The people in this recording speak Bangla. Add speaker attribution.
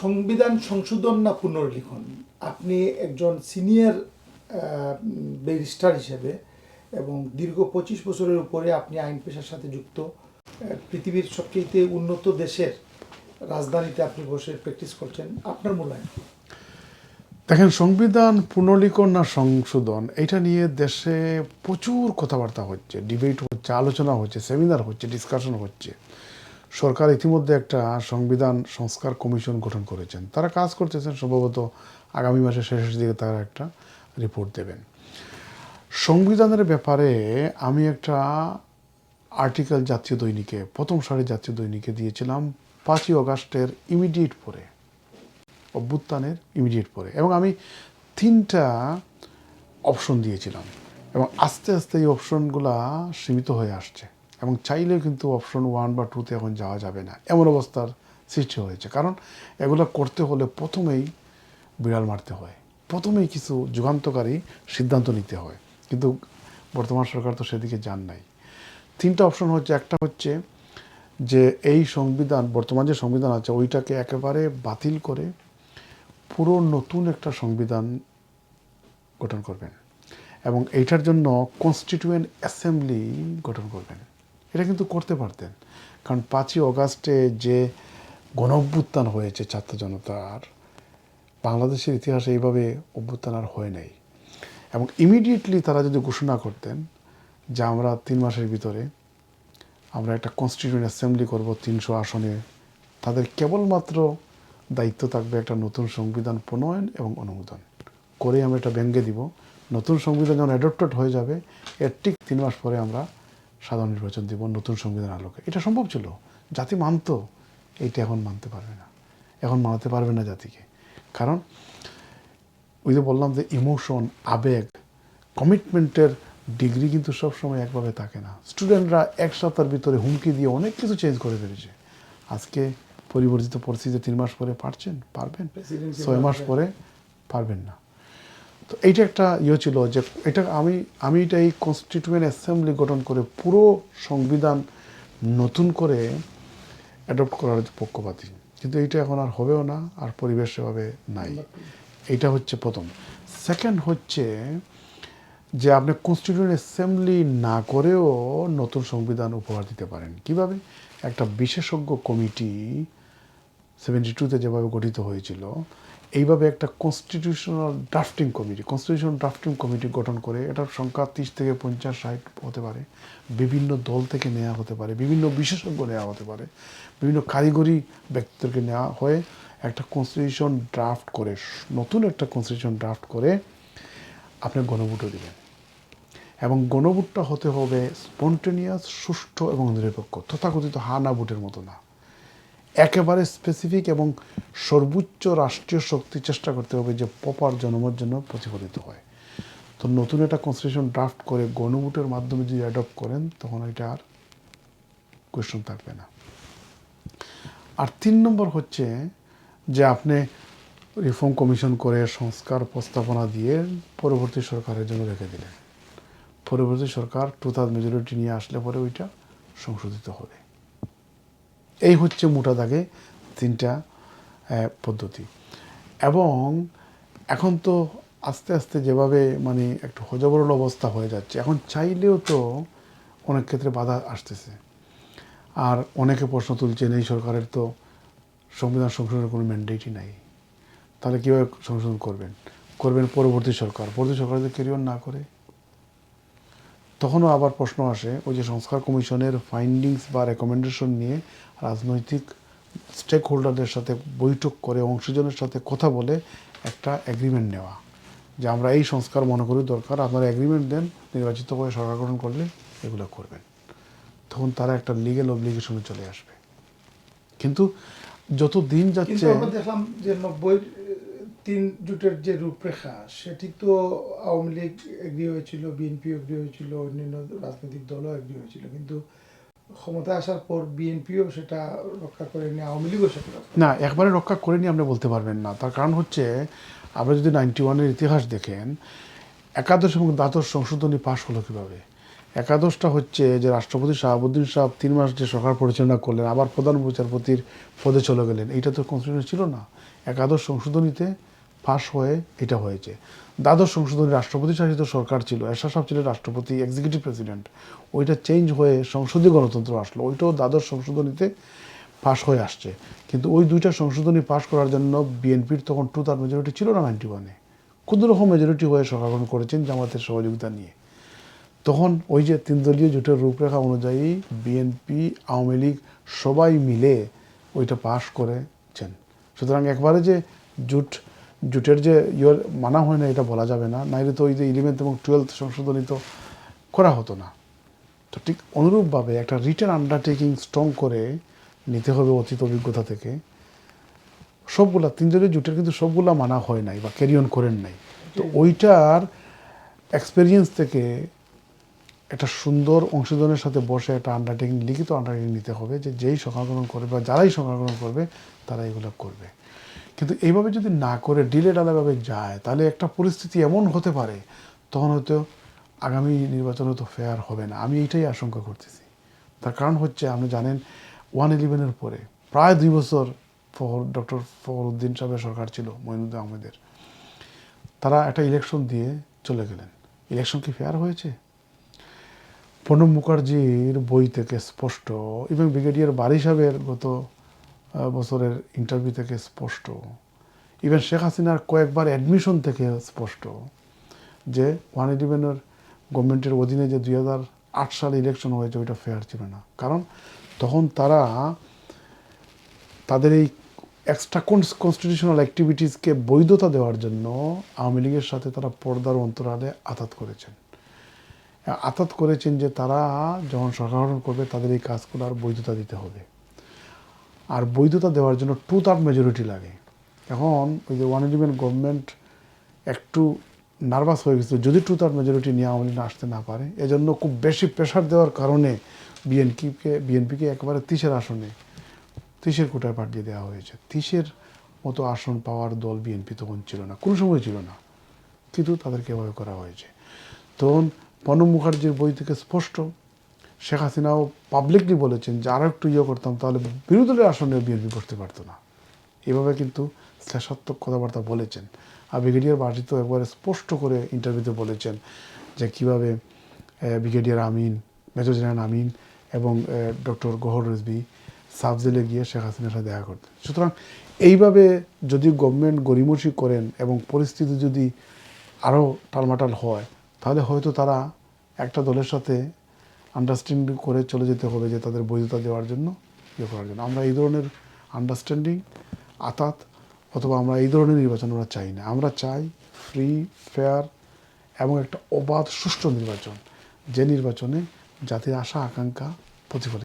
Speaker 1: সংবিধান সংশোধন না পুনর্লিখন আপনি একজন সিনিয়র ব্যারিস্টার হিসেবে এবং দীর্ঘ পঁচিশ বছরের উপরে আপনি আইন পেশার সাথে যুক্ত পৃথিবীর সবচেয়ে উন্নত দেশের রাজধানীতে আপনি বসে প্র্যাকটিস করছেন, আপনার মূল্যায়ন?
Speaker 2: দেখেন, সংবিধান পুনর্লিখন না সংশোধন, এটা নিয়ে দেশে প্রচুর কথাবার্তা হচ্ছে ডিবেট হচ্ছে, আলোচনা হচ্ছে সেমিনার হচ্ছে ডিসকাশন হচ্ছে সরকার ইতিমধ্যে একটা সংবিধান সংস্কার কমিশন গঠন করেছেন। তারা কাজ করতেছেন, সম্ভবত আগামী মাসের শেষের দিকে তারা একটা রিপোর্ট দেবেন। সংবিধানের ব্যাপারে আমি একটা আর্টিকেল জাতীয় দৈনিকে, প্রথম সারি জাতীয় দৈনিকে দিয়েছিলাম পাঁচই অগাস্টের ইমিডিয়েট পরে, অভ্যুত্থানের ইমিডিয়েট পরে এবং আমি তিনটা অপশন দিয়েছিলাম এবং আস্তে আস্তে এই অপশনগুলা সীমিত হয়ে আসছে। এবং চাইলেও কিন্তু অপশন ওয়ান বা টুতে এখন যাওয়া যাবে না। এমন অবস্থার সৃষ্টি হয়েছে। কারণ এগুলো করতে হলে প্রথমেই বিড়াল মারতে হয়। প্রথমেই কিছু যুগান্তকারী সিদ্ধান্ত নিতে হয়। কিন্তু বর্তমান সরকার তো সেদিকে যান নাই। তিনটা অপশন হচ্ছে, একটা হচ্ছে যে এই সংবিধান, বর্তমান যে সংবিধান আছে, ওইটাকে একেবারে বাতিল করে পুরো নতুন একটা সংবিধান গঠন করবেন। এবং এইটার জন্য কনস্টিটিউয়েন্ট অ্যাসেম্বলি গঠন করবেন। এটা কিন্তু করতে পারতেন। কারণ পাঁচই অগাস্টে যে গণ অভ্যুত্থান হয়েছে ছাত্র জনতার, বাংলাদেশের ইতিহাসে এইভাবে অভ্যুত্থান আর হয় নাই। এবং ইমিডিয়েটলি তারা যদি ঘোষণা করতেন যে আমরা তিন মাসের ভিতরে আমরা একটা কনস্টিটিউয়েন্ট অ্যাসেম্বলি করব তিনশো আসনে, তাদের কেবলমাত্র দায়িত্ব থাকবে একটা নতুন সংবিধান প্রণয়ন এবং অনুমোদন। করে আমরা এটা ব্যঙ্গে দিব। নতুন সংবিধান যখন অ্যাডপ্টেড হয়ে যাবে, এর ঠিক তিন মাস পরে আমরা সাধারণ নির্বাচন দিব নতুন সংবিধান আলোকে। এটা সম্ভব ছিল। জাতি মানত এইটা এখন মানতে পারবে না। এখন মানাতে পারবে না জাতিকে। কারণ ওই যে বললাম যে ইমোশন আবেগ কমিটমেন্টের ডিগ্রি কিন্তু সবসময় একভাবে থাকে না। স্টুডেন্টরা এক সপ্তাহের ভিতরে হুমকি দিয়ে অনেক কিছু চেঞ্জ করে ফেলেছে। আজকে পরিবর্তিত পরিস্থিতি তিন মাস পরে পারছেন? পারবেন। ছয় মাস পরে পারবেন না। তো এইটা একটা ইয়ে ছিল যে এটা আমি আমি এটা এই কনস্টিটিউয়েন্ট অ্যাসেম্বলি গঠন করে পুরো সংবিধান নতুন করে অ্যাডপ্ট করার পক্ষপাতী। কিন্তু এইটা এখন আর হবেও না, আর পরিবেশ সেভাবে নাই। এটা হচ্ছে প্রথম। সেকেন্ড হচ্ছে যে আপনি কনস্টিটিউয়েন্ট অ্যাসেম্বলি না করেও নতুন সংবিধান উপহার দিতে পারেন। কীভাবে? একটা বিশেষজ্ঞ কমিটি সেভেন্টি টুতে যেভাবে গঠিত হয়েছিল এইভাবে একটা constitutional drafting committee constitution drafting committee গঠন করে, এটার সংখ্যা তিরিশ থেকে পঞ্চাশ, ষাট হতে পারে। বিভিন্ন দল থেকে নেওয়া হতে পারে, বিভিন্ন বিশেষজ্ঞ নেওয়া হতে পারে, বিভিন্ন কারিগরি ব্যক্তিদেরকে নেওয়া হয়ে একটা কনস্টিটিউশন ড্রাফট করে, নতুন একটা কনস্টিটিউশন ড্রাফট করে আপনি গণভোটও দেবেন। এবং গণভোটটা হতে হবে স্পন্টেনিয়াস সুষ্ঠু এবং নিরপেক্ষ, তথাকথিত হা না ভোটের মতো না। একেবারে স্পেসিফিক এবং সর্বোচ্চ রাষ্ট্রীয় শক্তি চেষ্টা করতে হবে যে প্রপার জনমত জন্য প্রতিফলিত হয়। তো নতুন একটা কনস্টিটিউশন ড্রাফট করে গণভোটের মাধ্যমে যদি অ্যাডপ্ট করেন, তখন এটা আর কোয়েশন থাকবে না। আর তিন নম্বর হচ্ছে যে আপনি রিফর্ম কমিশন করে সংস্কার প্রস্তাবনা দিয়ে পরবর্তী সরকারের জন্য রেখে দিলেন। পরবর্তী সরকার টু মেজরিটি নিয়ে আসলে পরে ওইটা সংশোধিত হবে। এই হচ্ছে মোটা দাগে তিনটা পদ্ধতি। এবং এখন তো আস্তে আস্তে যেভাবে মানে একটু হজবরল অবস্থা হয়ে যাচ্ছে, এখন চাইলেও তো অনেক ক্ষেত্রে বাধা আসতেছে। আর অনেকে প্রশ্ন তুলছেন, এই সরকারের তো সংবিধান সংশোধনের কোনো ম্যান্ডেটই নাই। তাহলে কীভাবে সংশোধন করবেন? করবেন পরবর্তী সরকার। পরবর্তী সরকার যদি ক্যারিয়র না করে তখনও আবার প্রশ্ন আসে, ওই যে সংস্কার কমিশনের ফাইন্ডিংস বা রেকমেন্ডেশন নিয়ে রাজনৈতিক স্টেক হোল্ডারদের সাথে বৈঠক করে অংশজনের সাথে কথা বলে একটা এগ্রিমেন্ট নেওয়া। যে আমরা এই সংস্কার মনে করি দরকার, আপনারা এগ্রিমেন্ট দেন, নির্বাচিত করে সরকার গঠন করলে এগুলো করবেন। তখন তারা একটা লিগেল অব্লিগেশনে চলে আসবে। কিন্তু যত দিন যাচ্ছে
Speaker 1: দেখলাম যে নব্বই তিন জোটের যে রূপরেখা, সেটি তো আওয়ামী লীগ এগ্রি হয়েছিল, বিএনপি এগ্রি হয়েছিল, অন্যান্য রাজনৈতিক দলও এগ্রি হয়েছিল, কিন্তু ক্ষমতায় আসার পর বিএনপিও সেটা রক্ষা করেনি, আওয়ামী লীগও সেটা
Speaker 2: না, একবারে রক্ষা করেনি আপনি বলতে পারবেন না। তার কারণ হচ্ছে আপনি যদি নাইনটি ওয়ানের ইতিহাস দেখেন, একাদশ এবং দ্বাদশ সংশোধনী পাশ হলো কীভাবে? একাদশটা হচ্ছে যে রাষ্ট্রপতি শাহাবুদ্দিন সাহেব তিন মাস যে সরকার পরিচালনা করলেন, আবার প্রধান বিচারপতির পদে চলে গেলেন। এইটা তো কনস্টিটিউশন ছিল না। একাদশ সংশোধনীতে পাশ হয়ে এটা হয়েছে। দ্বাদশ সংশোধনী রাষ্ট্রপতি শাসিত সরকার ছিল, এরশাদ সাহেব ছিলেন রাষ্ট্রপতি এক্সিকিউটিভ প্রেসিডেন্ট ওইটা চেঞ্জ হয়ে সংসদীয় গণতন্ত্র আসলো। ওইটাও দ্বাদশ সংশোধনীতে পাশ হয়ে আসছে। কিন্তু ওই দুইটা সংশোধনী পাশ করার জন্য বিএনপির তখন টু তার মেজরিটি ছিল না নাইনটি ওয়ানে ক্ষুদ্র রকম মেজরিটি হয়ে সরকার গঠন করেছেন জামাতের সহযোগিতা নিয়ে। তখন ওই যে তিন দলীয় জোটের রূপরেখা অনুযায়ী বিএনপি, আওয়ামী লীগ সবাই মিলে ওইটা পাশ করেছেন। সুতরাং একবারে যে জোট জোটের যে ইয়ের মানা হয় না এটা বলা যাবে না। নাইলে তো ওই যে ইলেভেন্থ এবং টুয়েলথ সংশোধনী তো করা হতো না। তো ঠিক অনুরূপভাবে একটা রিটার্ন আন্ডারটেকিং স্ট্রং করে নিতে হবে অতীত অভিজ্ঞতা থেকে। সবগুলা তিনজনের জুটের কিন্তু সবগুলা মানা হয় নাই বা ক্যারি অন করেন নাই। তো ওইটার এক্সপেরিয়েন্স থেকে একটা সুন্দর অংশীদারের সাথে বসে একটা আন্ডারটেকিং লিখিত আন্ডারটেকিং নিতে হবে যে যেই সংখ্যাগ্রহণ করবে বা যারাই সংখ্যাগ্রহণ করবে তারা এগুলো করবে। কিন্তু এইভাবে যদি না করে ডিলে ডালাভাবে যায়, তাহলে একটা পরিস্থিতি এমন হতে পারে, তখন হয়তো আগামী নির্বাচন হয়তো ফেয়ার হবে না। আমি এইটাই আশঙ্কা করতেছি। তার কারণ হচ্ছে, আপনি জানেন ওয়ান ইলেভেনের পরে প্রায় দুই বছর ফখর ডক্টর ফখরুদ্দিন সাহেবের সরকার ছিল মহিনুদ্দিন আহমেদের। তারা একটা ইলেকশন দিয়ে চলে গেলেন। ইলেকশন কি ফেয়ার হয়েছে? প্রণব মুখার্জির বই থেকে স্পষ্ট, এবং ব্রিগেডিয়ার বারি সাহেবের গত বছরের ইন্টারভিউ থেকে স্পষ্ট। ইভেন শেখ হাসিনার কয়েকবার অ্যাডমিশন থেকে স্পষ্ট যে ওয়ান ইলেভেনের গভর্নমেন্টের অধীনে যে দুই হাজার আট সালে ইলেকশন হয়েছে, ওইটা ফেয়ার ছিল না। কারণ তখন তারা তাদের এই এক্সট্রা কনস্টিটিউশনাল অ্যাক্টিভিটিসকে বৈধতা দেওয়ার জন্য আওয়ামী লীগের সাথে তারা পর্দার অন্তরালে আঘাত করেছেন। আতাত করেছেন যে তারা যখন সরকার করবে, তাদের এই কাজগুলো আর বৈধতা দিতে হবে। আর বৈধতা দেওয়ার জন্য টু থার্ড মেজরিটি লাগে। এখন ওই যে ওয়ান ইলেভেন গভর্নমেন্ট একটু নার্ভাস হয়ে গেছিল যদি টু থার্ড মেজরিটি নিয়ে আওয়ামী লীগ আসতে না পারে, এজন্য খুব বেশি প্রেশার দেওয়ার কারণে বিএনপিকে বিএনপিকে একেবারে তিসের আসনে, তিসের কোটায় পাঠিয়ে দেওয়া হয়েছে। তিসের মতো আসন পাওয়ার দল বিএনপি তখন ছিল না, কোনো সময় ছিল না, কিন্তু তাদেরকে এভাবে করা হয়েছে। তখন প্রণব মুখার্জির বই থেকে স্পষ্ট শেখ হাসিনাও পাবলিকলি বলেছেন যে আরও একটু ইয়ে করতাম, তাহলে বিরোধী দলের আসনে বিএনপি করতে পারতো না। এভাবে কিন্তু শ্লেষাত্মক কথাবার্তা বলেছেন। আর ব্রিগেডিয়ার বাসি তো একবারে স্পষ্ট করে ইন্টারভিউতে বলেছেন যে কীভাবে brigadier Amin, major general Amin এবং ডক্টর গহর রেজবি সাব জেলে গিয়ে শেখ হাসিনার সাথে দেখা করতেন। সুতরাং এইভাবে যদি গভর্নমেন্ট গরিমসি করেন এবং পরিস্থিতি যদি আরও টালমাটাল হয়, তাহলে হয়তো তারা একটা দলের সাথে আন্ডারস্ট্যান্ডিং করে চলে যেতে হবে যে তাদের বৈধতা দেওয়ার জন্য ইয়ে করার জন্য। আমরা এই ধরনের আন্ডারস্ট্যান্ডিং আতাত, অথবা আমরা এই ধরনের নির্বাচন আমরা চাই না। আমরা চাই ফ্রি ফেয়ার এবং একটা অবাধ, সুষ্ঠু নির্বাচন, যে নির্বাচনে জাতির আশা, আকাঙ্ক্ষা প্রতিফলিত।